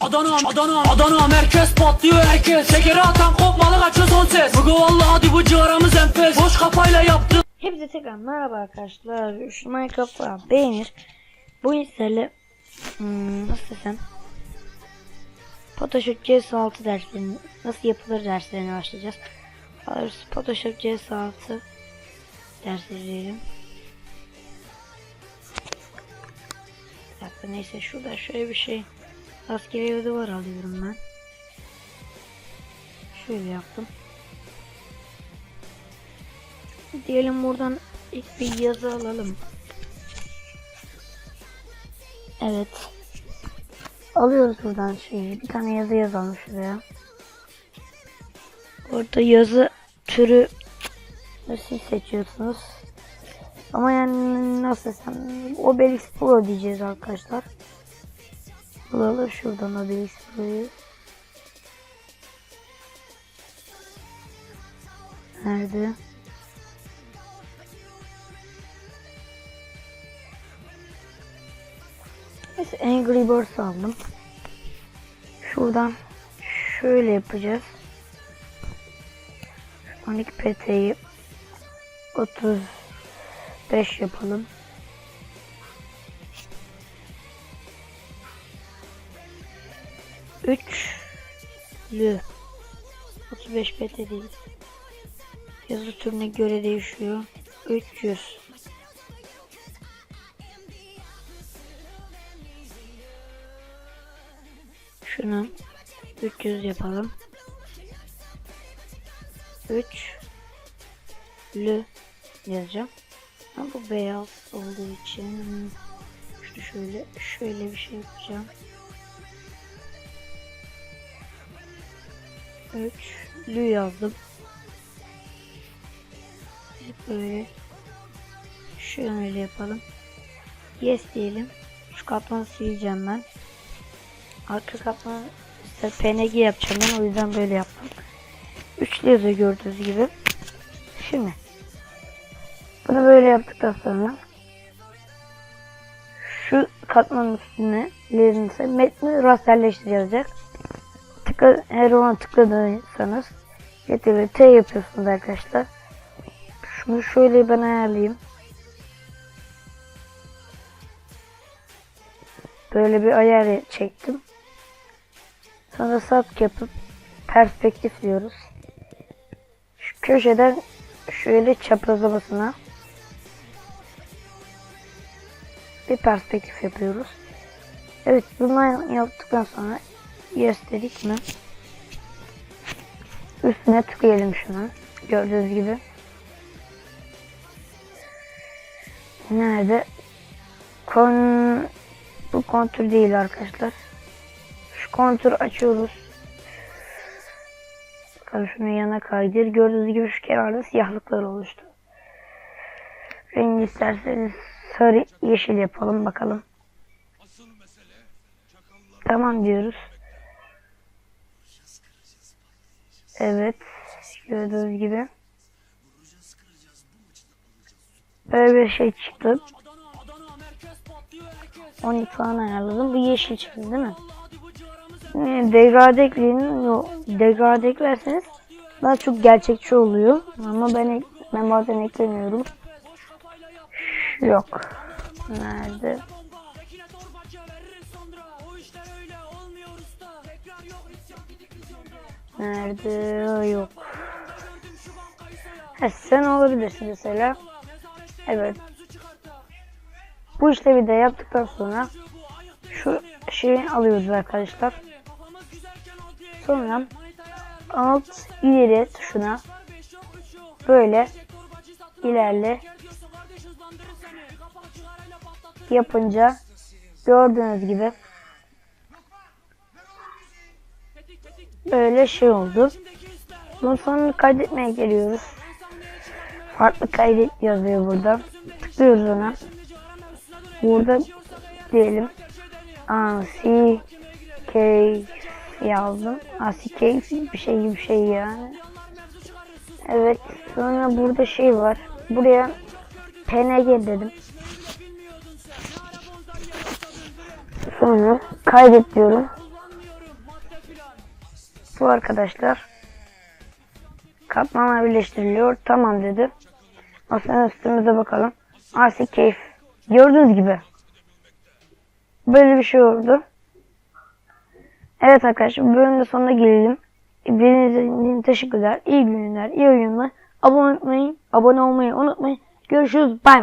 Adana, Adana, Adana merkez patlıyor herkes Şekeri atan kopmalı kaçıyor son ses Bugü vallahi hadi bu ciğaramız enfes Boş kafayla yaptım Hepinize tekrar merhaba arkadaşlar. Şu Minecraft falan beğenir. Bu insanla hmm, nasıl desem Photoshop CS6 derslerini nasıl yapılır derslerine başlayacağız. Photoshop CS6 dersleri diyelim. Dakika neyse şurada şöyle bir şey askeri duvar alıyorum ben. Şöyle yaptım. Diyelim buradan ilk bir yazı alalım. Evet. Alıyoruz buradan şeyi. Bir tane yazı yazalım şuraya. Orada yazı türü siz seçiyorsunuz. Ama yani nasıl desem Obelix Pro diyeceğiz arkadaşlar. Bulalım şuradan Obelix Pro'yu. Nerede? Neyse Angry Birds aldım. Şuradan şöyle yapacağız. Sonic PT'yi 35 yapalım. Üçlü 35 PT değil. Yazı türüne göre değişiyor. 300 Şunu 300 yapalım. 3 lü yazacağım. Ama bu beyaz olduğu için şunu şöyle şöyle bir şey yapacağım. 3 lü yazdım. Böyle şöyle yapalım. Yes diyelim. Şu katmanı sileceğim ben. Arka katmanı işte PNG yapacağım ben o yüzden böyle yaptım. Üçlü yazıyor gördüğünüz gibi. Şimdi bunu böyle yaptıktan sonra şu katmanın üstüne ise metni rasterleştir. Tıkla, eğer ona tıkladıysanız Ctrl T yapıyorsunuz arkadaşlar. Şunu şöyle ben ayarlayayım. Böyle bir ayar çektim. Sonra sap yapıp perspektif diyoruz. Şu köşeden şöyle çaprazlamasına bir perspektif yapıyoruz. Evet bunları yaptıktan sonra yes dedik mi? Üstüne tıklayalım şunu. Gördüğünüz gibi. Nerede? Kon bu kontür değil arkadaşlar. Şu kontür açıyoruz. Bakalım şunu yana kaydır. Gördüğünüz gibi şu kenarda siyahlıklar oluştu. Rengi isterseniz sarı yeşil yapalım bakalım. Tamam diyoruz. Evet. Gördüğünüz gibi. Böyle bir şey çıktı. Adana, Adana merkez patlıyor herkes 12 falan ayarladım. Bu yeşil çıktı değil mi? Degrade ekleyin. Yok. Degrade eklerseniz daha çok gerçekçi oluyor. Ama ben ben bazen eklemiyorum. Yok. Nerede? Nerede? Yok. Ha, sen olabilirsin mesela. Evet. Bu işlevi de yaptıktan sonra şu şeyi alıyoruz arkadaşlar. Sonra alt ileri tuşuna böyle ilerle yapınca gördüğünüz gibi böyle şey oldu. Bunun sonunu kaydetmeye geliyoruz. Farklı kaydet yazıyor burada. Tıklıyoruz ona. Burada diyelim A, C, K yazdım. A, C, K bir şey gibi bir şey yani. Evet. Sonra burada şey var. Buraya PNG dedim. Sonra Kaydet diyorum. Bu arkadaşlar. Katmanlar birleştiriliyor. Tamam dedi. Aslında üstümüze bakalım. Asi keyif. Gördüğünüz gibi. Böyle bir şey oldu. Evet arkadaşlar bu bölümün de sonuna gelelim. Birbirinize teşekkürler. İyi günler, iyi oyunlar. Abone olmayı, abone olmayı unutmayın. Görüşürüz. Bay bay.